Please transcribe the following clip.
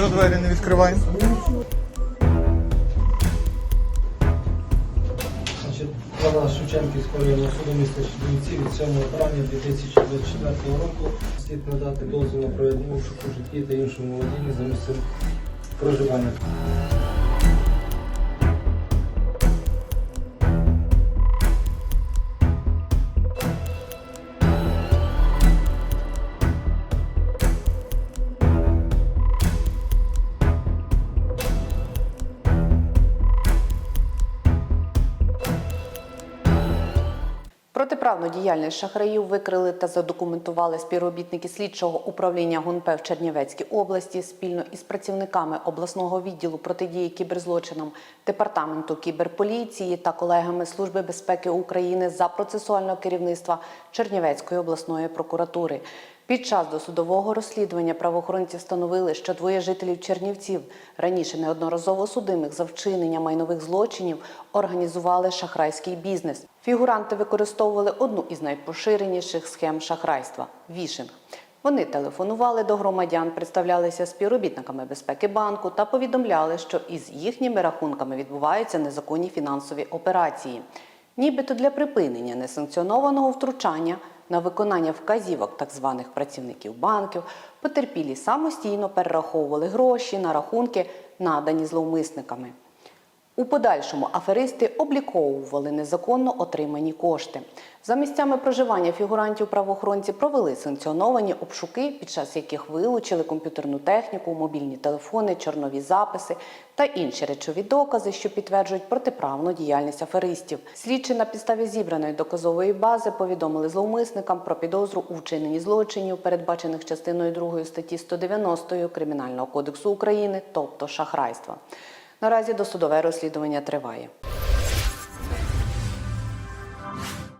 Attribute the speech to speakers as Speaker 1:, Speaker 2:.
Speaker 1: двері не відкриваємо.
Speaker 2: Права Шевченківського районного суду міста Чернівці від 7 травня 2024 року слід надати дозвіл на проведення обшуку житті та іншому володінні за місцем проживання.
Speaker 3: Протиправну діяльність шахраїв викрили та задокументували співробітники слідчого управління ГУНП в Чернівецькій області спільно із працівниками обласного відділу протидії кіберзлочинам департаменту кіберполіції та колегами Служби безпеки України за процесуального керівництва Чернівецької обласної прокуратури. Під час досудового розслідування правоохоронці встановили, що двоє жителів Чернівців, раніше неодноразово судимих за вчинення майнових злочинів, організували шахрайський бізнес. Фігуранти використовували одну із найпоширеніших схем шахрайства вішинг. Вони телефонували до громадян, представлялися співробітниками безпеки банку та повідомляли, що із їхніми рахунками відбуваються незаконні фінансові операції. Нібито для припинення несанкціонованого втручання на виконання вказівок так званих працівників банків потерпілі самостійно перераховували гроші на рахунки, надані зловмисниками. У подальшому аферисти обліковували незаконно отримані кошти. За місцями проживання фігурантів правоохоронці провели санкціоновані обшуки, під час яких вилучили комп'ютерну техніку, мобільні телефони, чорнові записи та інші речові докази, що підтверджують протиправну діяльність аферистів. Слідчі на підставі зібраної доказової бази повідомили зловмисникам про підозру у вчиненні злочинів, передбачених частиною 2 статті 190 Кримінального кодексу України, тобто шахрайства. Наразі досудове розслідування триває.